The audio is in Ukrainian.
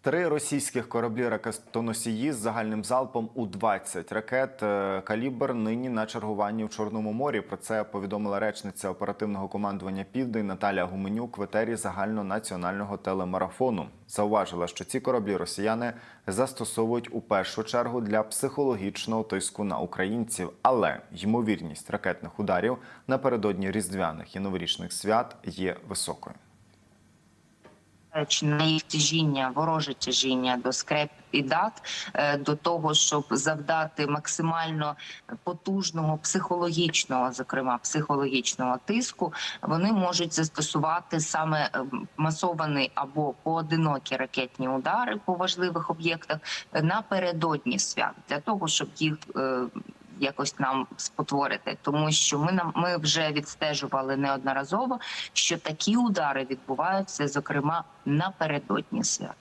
Три російських кораблі ракетоносії з загальним залпом у 20 ракет е, калібр нині на чергуванні в Чорному морі. Про це повідомила речниця оперативного командування Південь Наталя Гуменюк в етері загальнонаціонального телемарафону. Зауважила, що ці кораблі росіяни застосовують у першу чергу для психологічного тиску на українців, але ймовірність ракетних ударів напередодні різдвяних і новорічних свят є високою. Чи на їх тяжіння, вороже тяжіння до скреп і дат е, до того, щоб завдати максимально потужного психологічного, зокрема психологічного тиску, вони можуть застосувати саме е, масовані або поодинокі ракетні удари по важливих об'єктах напередодні свят для того, щоб їх е, якось нам спотворити, тому що ми нам ми вже відстежували неодноразово, що такі удари відбуваються, зокрема напередодні свят.